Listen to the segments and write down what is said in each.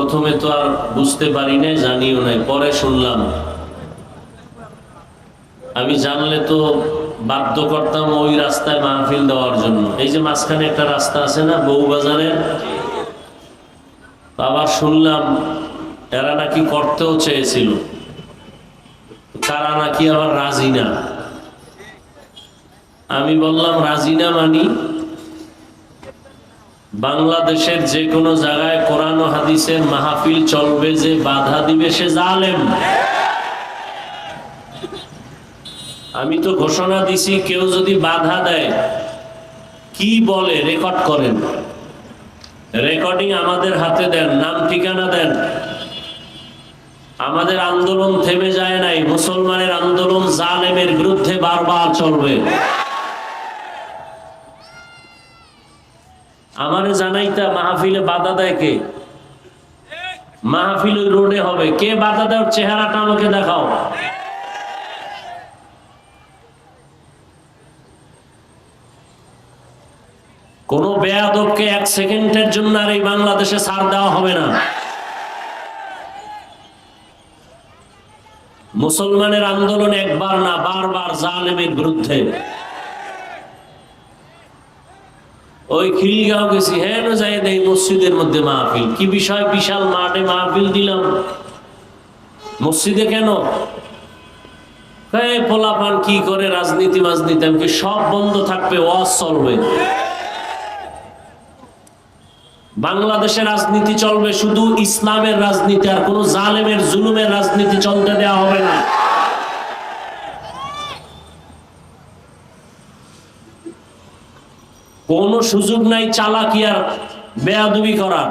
প্রথমে তো আর বুঝতে পারি নাই, জানিও নাই, পরে শুনলাম। আমি জানলে তো বাধ্য করতাম ওই রাস্তায় মাহফিল দেওয়ার জন্য। এই যে মাঝখানে একটা রাস্তা আছে না, বউবাজারের? আবার শুনলাম, এরা নাকি করতেও চেয়েছিল। তারা নাকি আবার রাজি না? আমি বললাম, রাজি না মানি? বাংলাদেশের যে কোনো জায়গায় কোরআন ও হাদিসের মাহফিল চলবে যে বাধা দিবে সে জালেম। আমি তো ঘোষণা দিছি, কেউ যদি বাধা দেয়, কি বলে রেকর্ড করেন? রেকর্ডিং আমাদের হাতে দেন, নাম ঠিকানা দেন। আমাদের আন্দোলন থেমে যায় নাই, মুসলমানের আন্দোলন জালেমের বিরুদ্ধে বারবার চলবে। আমারে জানাইতা মাহফিলে বাধা দেয় কে? মাহফিল ওই রোডে হবে। কে বাধা দেওয়ার চেহারাটা আমাকে দেখাও। কোন বেয়াদবকে এক সেকেন্ডের জন্য আর এই বাংলাদেশে ছাড় দেওয়া হবে না। মুসলমানের আন্দোলন একবার না, বারবার জালেমের বিরুদ্ধে। ওই খিলগাঁও গেছি হ্যাঁ যাই দেয় মসজিদের মধ্যে মাহফিল। কি বিষয়? বিশাল মাঠে মাহফিল দিলাম। মসজিদে কেন? পোলাপান কি করে রাজনীতি মাজনীতি আমি সব বন্ধ থাকবে, ওয়াজ চলবে? বাংলাদেশের রাজনীতি চলবে, শুধু ইসলামের রাজনীতি আর কোন জালেমের, জুলুমের রাজনীতি চলতে দেওয়া হবে না। কোন সুযোগ নাই চালাকি আর বেয়াদবি করার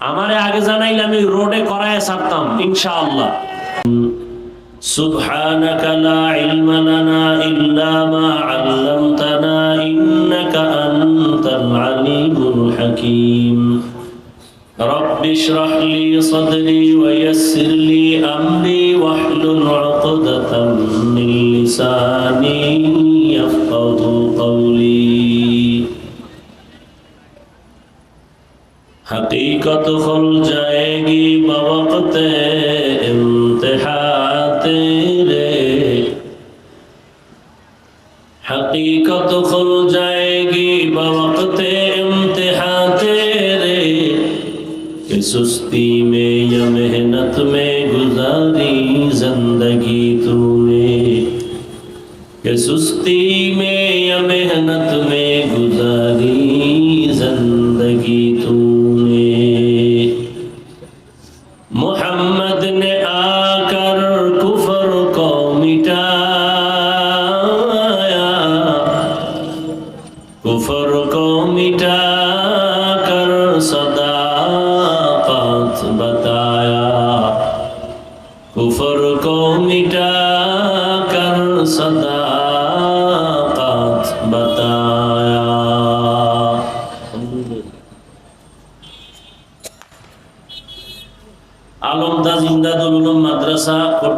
আমারে আগে জানাইলে আমি রোডে করায় ছাড়তাম ইনশাআল্লাহ سبحانك لا علم لنا إلا ما علمتنا إنك أنت العليم الحكيم رب اشرح لي صدري ويسر لي أمري واحلل عقدة من لساني हकीकत खुल जाएगी बवक्त इम्तहा तेरे हकीकत खुल जाएगी बवक्त इम्तहा तेरे कि सुस्ती में या मेहनत में गुजारी जिंदगी तूने कि सुस्ती में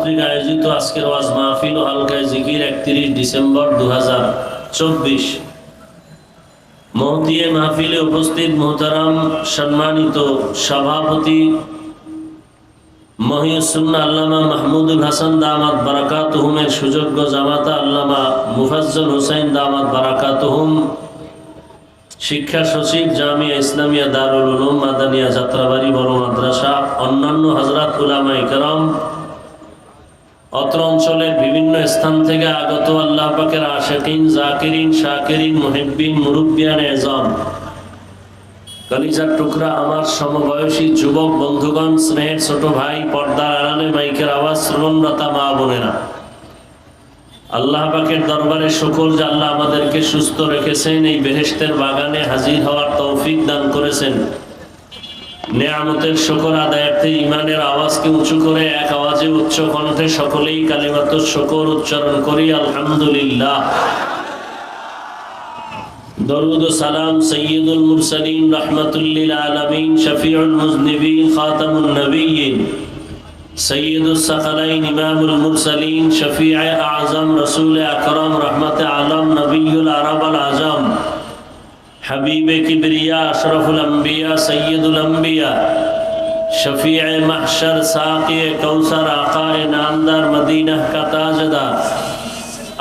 কর্তৃক আয়োজিত আজকের ওয়াজ মাহফিল ও হালকায় জিকির একত্রিশ ডিসেম্বর দু হাজার চব্বিশ মহতিয়ে মাহফিলে উপস্থিত মোহতারাম সম্মানিত সভাপতি মহিউসুন্না আল্লামা মাহমুদুল হাসান দামাত বারাকাত হুমের সুযোগ্য জামাতা আল্লামা মুফাজ্জল হুসাইন দামাত বারাকাত হুম শিক্ষা সচিব জামিয়া ইসলামিয়া দারুল উলুম মাদানিয়া যাত্রাবাড়ি বড় মাদ্রাসা, অন্যান্য হজরত উলামা ইকরাম অত্র অঞ্চলের বিভিন্ন স্থান থেকে আগত আল্লাহ পাকের আশেকিন, জাকিরিন, শাকিরিন, মুহিব্বিন, মুরব্বিয়ান এজম কলিজার টুকরা আমার সমবয়সী যুবক বন্ধুগণ, স্নেহের ছোট ভাই, পর্দার আড়ালে মাইকের আওয়াজ শ্রবণরতা মা বোনেরা। আল্লাহ পাকের দরবারে শুকর যে আল্লাহ আমাদেরকে সুস্থ রেখেছেন, এই বেহেস্তের বাগানে হাজির হওয়ার তৌফিক দান করেছেন। নেয়ামতের শকর আদায়ার্থে ইমানের আওয়াজকে উঁচু করে এক আওয়াজে উচ্চ কণ্ঠে সকলেই কালিমাত শকর উচ্চারণ করি আলহামদুলিল্লাহ দরুদ ও সালাম সৈয়দুল মুরসালিন রহমতুল্লিল আলমিন শফিউল মুজনিবিন খাতামুন নবীন سید الثقلین امام المرسلین شفیع اعظم رسول اکرم رحمت عالم نبی العرب العظم حبیب کبریا اشرف الانبیاء سید الانبیاء شفیع محشر ساقی کوثر آقا نامدار مدینہ کا تاجدار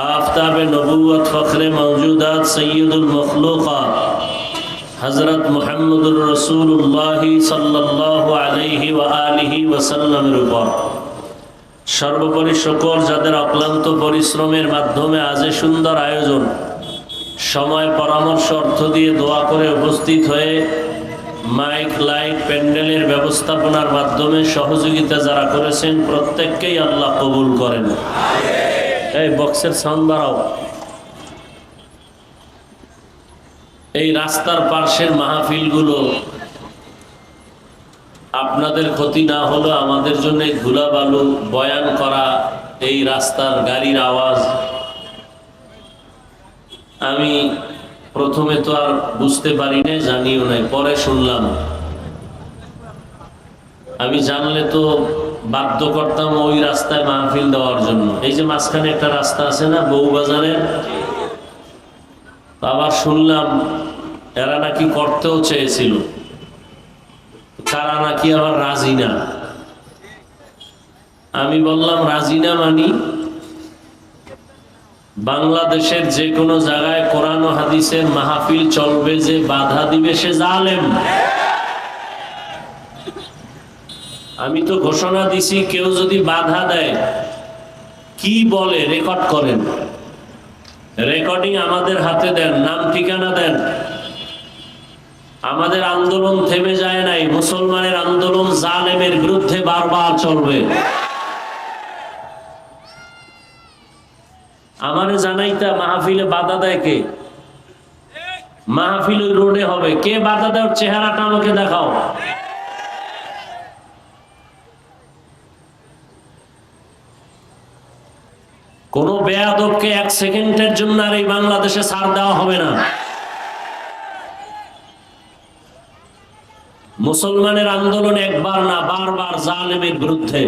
آفتاب نبوت فخر موجودات سید المخلوقات হজরত মোহাম্মদুর রসুল্লাহ সাল্লাহ আলহি ও আলিহি ওসাল্লামের উপর সর্বোপরি সকল যাদের অক্লান্ত পরিশ্রমের মাধ্যমে আজ এ সুন্দর আয়োজন সময় পরামর্শ, অর্থ দিয়ে দোয়া করে উপস্থিত হয়ে মাইক, লাইট, প্যান্ডেলের ব্যবস্থাপনার মাধ্যমে সহযোগিতা যারা করেছেন, প্রত্যেককেই আল্লাহ কবুল করেন। এই বক্সের সাউন্ড বাড়াও। এই রাস্তার পার্শ্বের মাহফিলগুলো আপনাদের ক্ষতি না হলো আমাদের জন্য এই ধুলা বালু বয়ান করা, এই রাস্তার গাড়ির আওয়াজ আমি প্রথমে তো আর বুঝতে পারি নাই জানিও নাই, পরে শুনলাম। আমি জানলে তো বাধ্য করতাম ওই রাস্তায় মাহফিল দেওয়ার জন্য। এই যে মাঝখানে একটা রাস্তা আছে না বউবাজারের আবার শুনলাম, এরা নাকি করতেও চেয়েছিল। তারা নাকি আবার রাজি না। আমি বললাম, রাজি না মানি? বাংলাদেশের যে কোনো জায়গায় কোরআন হাদিসের মাহফিল চলবে যে বাধা দিবে সে জালেম। আমি তো ঘোষণা দিছি, কেউ যদি বাধা দেয়, কি বলে, রেকর্ড করেন। রেকর্ডিং আমাদের হাতে দেন, নাম ঠিকানা দেন। আমাদের আন্দোলন থেমে যায় নাই, মুসলমানের আন্দোলন জালেমের বিরুদ্ধে বারবার চলবে। আমারে জানাইতা মাহফিলে বাধা দেয় কে? মাহফিল রোডে হবে। কে বাধা দেওয়ার চেহারাটা আমাকে দেখাও। কোন বেয়াদবকে এক সেকেন্ডের জন্য আর এই বাংলাদেশে ছাড় দেওয়া হবে না। মুসলমানের আন্দোলন একবার না, বারবার জালেমের বিরুদ্ধে।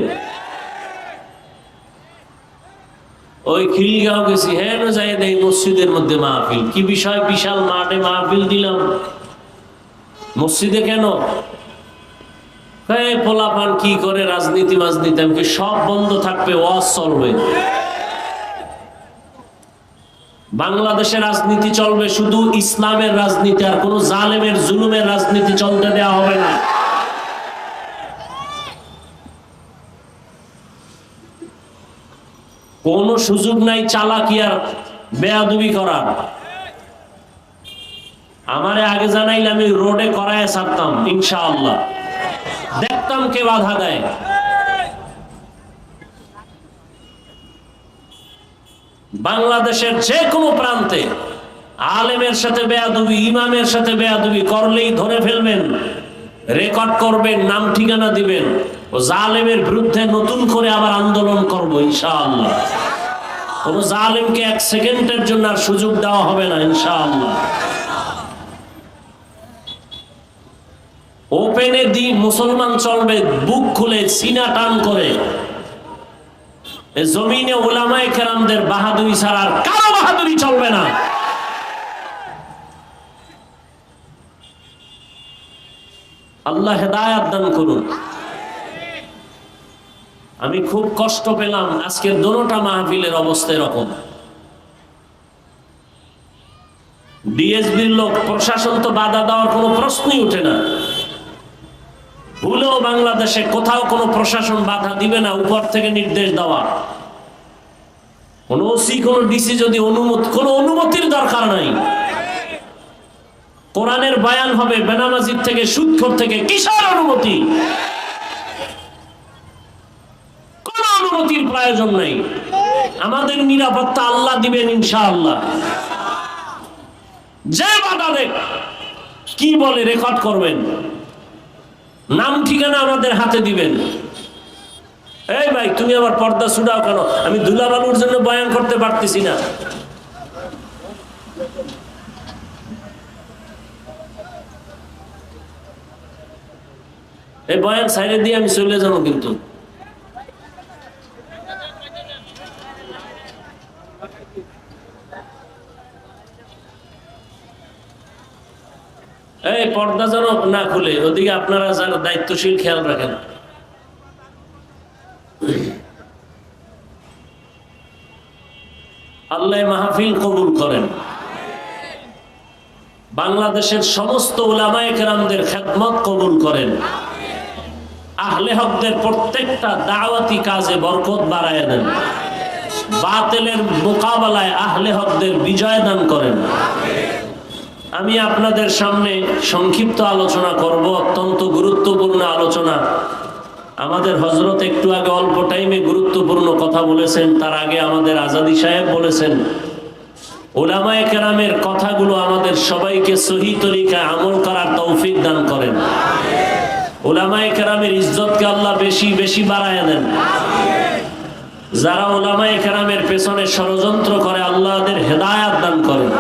ওই খিলগাঁও গেছি হ্যাঁ যাই দেয় মসজিদের মধ্যে মাহফিল? কি বিষয়? বিশাল মাঠে মাহফিল দিলাম। মসজিদে কেন? পোলাপান কি করে রাজনীতি মাজনীতি আমি সব বন্ধ থাকবে? বাংলাদেশের রাজনীতি চলবে, শুধু ইসলামের রাজনীতি আর কোন জালেমের, জুলুমের রাজনীতি চলতে দেওয়া হবে না। কোন সুযোগ নাই চালাকি আর বেয়াদুবি করার। আমারে আগে জানাইলে আমি রোডে করায় ছাড়তাম, ইনশাআল্লাহ। দেখতাম কে বাধা দেয়। বাংলাদেশের যে কোনো প্রান্তে আলেমের সাথে বেয়াদুবি, ইমামের সাথে বেয়াদুবি করলেই ধরে ফেলবেন, রেকর্ড করবেন, নাম ঠিকানা দিবেন। ও জালেমের বিরুদ্ধে নতুন করে আবার আন্দোলন করব, ইনশাআল্লাহ। কোন জালেমকে এক সেকেন্ডের জন্য আর সুযোগ দেওয়া হবে না, ইনশাআল্লাহ। ওপেনে দি মুসলমান চলবে, বুক খুলে, সিনা টান করে। জমিনে ওলামায়ে কেরামদের বাহাদুরি ছাড়া আর কারও বাহাদুরি চলবে না। আল্লাহ হেদায়াত দান করুন। আমি খুব কষ্ট পেলাম আজকের দোনোটা মাহফিলের অবস্থা এরকম। ডিএসবির লোক, প্রশাসন তো বাধা দেওয়ার কোনো প্রশ্নই উঠে না। ভুলেও বাংলাদেশে কোথাও কোনো প্রশাসন বাধা দিবে না, উপর থেকে নির্দেশ দেওয়া। কোন ওসি, কোন ডিসি যদি অনুমতি কোন অনুমতির দরকার নাই। কোরআনের বায়ান হবে, বেনামাজির থেকে সুৎখর থেকে, কিসের অনুমতি? অনুমতির প্রয়োজন নাই। আমাদের নিরাপত্তা আল্লাহ দিবেন ইনশাআল্লাহ। যে বাধা দেখ কি বলে রেকর্ড করবেন? নাম ঠিকানা আমাদের হাতে দিবেন। এই ভাই, তুমি আমার পর্দা ছুড়াও কেন? আমি দুলাবালুর জন্য বয়ান করতে পারতেছি না। এই বয়ান সাইডে দিয়ে আমি চলে যাব কিন্তু। পর্দা যেন না খুলে, ওদিকে আপনারা যারা দায়িত্বশীল খেয়াল রাখেন। আল্লাহ মাহফিল কবুল করেন। বাংলাদেশের সমস্ত ওলামায়ে কেরামদের খেদমত কবুল করেন। আহলে হকদের প্রত্যেকটা দাওয়াতি কাজে বরকত বাড়ায় দেন। বাতেলের মোকাবেলায় আহলে হকদের বিজয় দান করেন। আমি আপনাদের সামনে সংক্ষিপ্ত আলোচনা করব, অত্যন্ত গুরুত্বপূর্ণ আলোচনা। আমাদের হজরত একটু আগে অল্প টাইমে গুরুত্বপূর্ণ কথা বলেছেন, তার আগে আমাদের আজাদি সাহেব বলেছেন ওলামায়ে কেরামের কথাগুলো আমাদের সবাইকে সহি তরিকায় আমল করার তৌফিক দান করেন। ওলামায়ে কেরামের ইজ্জতকে আল্লাহ বেশি বেশি বাড়ায় দেন। যারা ওলামায়ে কেরামের পেছনে ষড়যন্ত্র করে, আল্লাহদের হেদায়াত দান করেন।